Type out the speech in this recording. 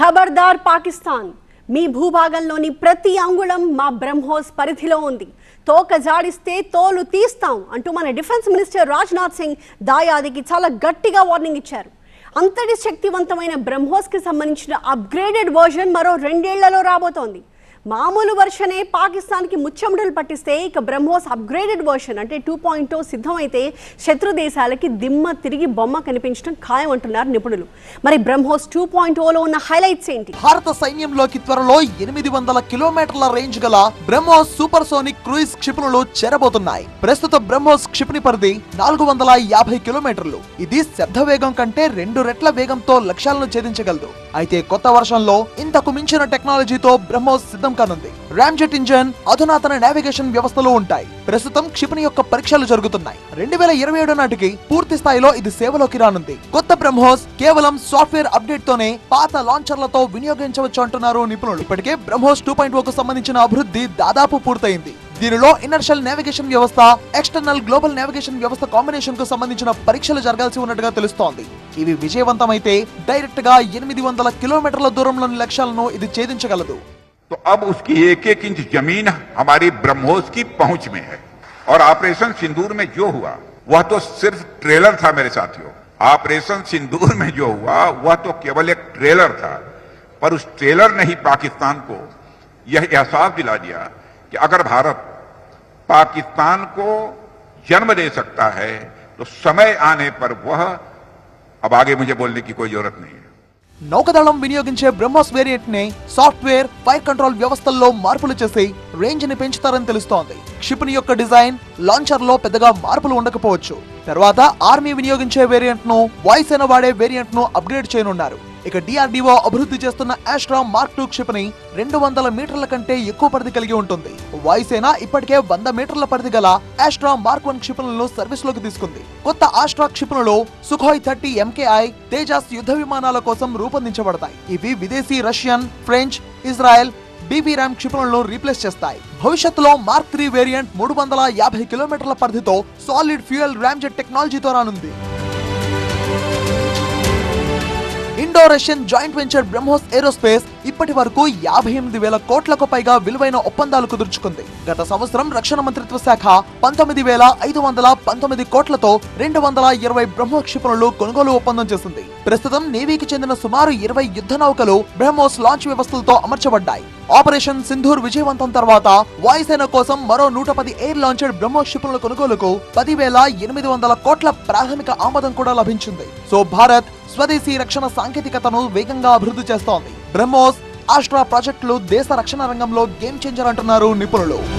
ఖబర్దార్ పాకిస్తాన్. మీ భూభాగంలోని ప్రతి అంగుళం మా బ్రహ్మోస్ పరిధిలో ఉంది. తోక జాడిస్తే తోలు తీస్తాం అంటూ మన డిఫెన్స్ మినిస్టర్ రాజ్నాథ్ సింగ్ దాయాదికి చాలా గట్టిగా వార్నింగ్ ఇచ్చారు. అంతటి శక్తివంతమైన బ్రహ్మోస్కి సంబంధించిన అప్గ్రేడెడ్ వర్జన్ మరో రెండేళ్ళలో రాబోతోంది. మామూలు వర్షనే పాకిస్తాన్కి ముచ్చెముడలు పట్టిస్తే ఇక బ్రహ్మోస్ అప్గ్రేడెడ్ వర్షన్ అంటే టూ పాయింట్ oh సిద్ధమైతే శత్రు దేశాలకి దిమ్మ తిరిగి బొమ్మ కనిపించడం ఖాయం అంటున్నారు నిపుణులు. మరి బ్రహ్మోస్ టూ పాయింట్ ఓలో ఉన్న హైలైట్స్ ఏంటి? భారత సైన్యంలోకి త్వరలో ఎనిమిది వందల కిలోమీటర్ల రేంజ్ గల బ్రహ్మోస్ సూపర్ సోనిక్ క్రూయిజ్ క్షిపణులు చేరబోతున్నాయి. ప్రస్తుత బ్రహ్మోస్ క్షిపణి పరిధి నాలుగు వందల యాభై కిలోమీటర్లు. ఇది శబ్ద వేగం కంటే రెండు రెట్ల వేగంతో లక్ష్యాలను ఛేదించగలదు. అయితే కొత్త వర్షంలో ఇంతకు మించిన టెక్నాలజీతో బ్రహ్మోస్ సిద్ధం కానుంది. రామ్జెట్ ఇంజన్ అధునాతన నావిగేషన్ వ్యవస్థలు ఉంటాయి. ప్రస్తుతం క్షిపణి యొక్క పరీక్షలు జరుగుతున్నాయి. రెండు వేల ఇరవై ఏడు నాటికి పూర్తి స్థాయిలో ఇది సేవలోకి రానుంది. కొత్త బ్రహ్మోస్ కేవలం సాఫ్ట్వేర్ అప్డేట్ తోనే పాత లాంచర్లతో వినియోగించవచ్చు అంటున్నారు నిపుణులు. ఇప్పటికే బ్రహ్మోస్ టూ పాయింట్కు సంబంధించిన అభివృద్ధి దాదాపు పూర్తయింది. దీనిలో ఇనర్షియల్ నావిగేషన్ వ్యవస్థ ఎక్స్టర్నల్ గ్లోబల్ నావిగేషన్ వ్యవస్థ కాంబినేషన్ కు సంబంధించిన పరీక్షలు జరగాల్సి ఉన్నట్టుగా తెలుస్తోంది ఇవి విజయవంతమైతే డైరెక్ట్ గా ఎనిమిది వందల కిలోమీటర్ల దూరంలోని లక్ష్యాలను ఇది ఛేదించగలదు तो अब उसकी एक एक इंच जमीन हमारी ब्रह्मोस की पहुंच में है और ऑपरेशन सिंदूर में जो हुआ वह तो सिर्फ ट्रेलर था मेरे साथियों ऑपरेशन सिंदूर में जो हुआ वह तो केवल एक ट्रेलर था पर उस ट्रेलर ने ही पाकिस्तान को यह एहसास दिला दिया कि अगर भारत पाकिस्तान को जन्म दे सकता है तो समय आने पर वह अब आगे मुझे बोलने की कोई जरूरत नहीं है నౌకదళం వినియోగించే బ్రహ్మోస్ వేరియంట్ ని సాఫ్ట్వేర్ ఫైర్ కంట్రోల్ వ్యవస్థల్లో మార్పులు చేసి రేంజ్ ని పెంచుతారని తెలుస్తోంది క్షిపణి యొక్క డిజైన్ లాంచర్ లో పెద్దగా మార్పులు ఉండకపోవచ్చు తర్వాత ఆర్మీ వినియోగించే వేరియంట్ ను వాయుసేన వాడే వేరియంట్ ను అప్గ్రేడ్ చేయనున్నారు ఇక డిఆర్డిఓ అభివృద్ధి చేస్తున్న ఆస్ట్రా మార్క్ టూ క్షిపణి రెండు వందల మీటర్ల కంటే ఎక్కువ పరిధి కలిగి ఉంటుంది. వాయుసేన ఇప్పటికే వంద మీటర్ల పరిధి గల ఆస్ట్రా మార్క్ వన్ క్షిపణులను సర్వీస్లోకి తీసుకుంది. కొత్త ఆస్ట్రా క్షిపణులు సుఖోయ్ థర్టీ ఎంకేఐ తేజాస్ యుద్ధ విమానాల కోసం రూపొందించబడతాయి. ఇవి విదేశీ రష్యన్ ఫ్రెంచ్ ఇజ్రాయెల్ బీబీ ర్యామ్ క్షిపణులను రీప్లేస్ చేస్తాయి. భవిష్యత్తులో మార్క్ త్రీ వేరియంట్ మూడు వందల యాభై కిలోమీటర్ల పరిధితో సాలిడ్ ఫ్యూయల్ ర్యామ్జెట్ టెక్నాలజీతో రానుంది. Indo Russian joint venture BrahMos Aerospace ఇప్పటి వరకు యాభై ఎనిమిది వేల కోట్లకు పైగా విలువైన ఒప్పందాలు కుదుర్చుకుంది. గత సంవత్సరం రక్షణ మంత్రిత్వ శాఖ పంతొమ్మిది వేల ఐదు వందల పంతొమ్మిది కోట్లతో రెండు వందల ఇరవై బ్రహ్మోస్ క్షిపణులు కొనుగోలు ఒప్పందం చేసింది. ప్రస్తుతం నేవీకి చెందిన సుమారు ఇరవై యుద్ధ నౌకలు బ్రహ్మోస్ లాంచ్ వ్యవస్థలతో అమర్చబడ్డాయి. ఆపరేషన్ సింధూర్ విజయవంతం తర్వాత వాయుసేన కోసం మరో నూట పది ఎయిర్ లాంచెడ్ బ్రహ్మోస్ క్షిపణుల కొనుగోలుకు పదివేల ఎనిమిది వందల కోట్ల ప్రాథమిక ఆమోదం కూడా లభించింది. సో భారత్ స్వదేశీ రక్షణ సాంకేతికతను వేగంగా అభివృద్ధి చేస్తోంది. బ్రహ్మోస్ ఆస్ట్రా ప్రాజెక్టులు దేశ రక్షణ రంగంలో గేమ్ చేంజర్ అంటున్నారు నిపుణులు.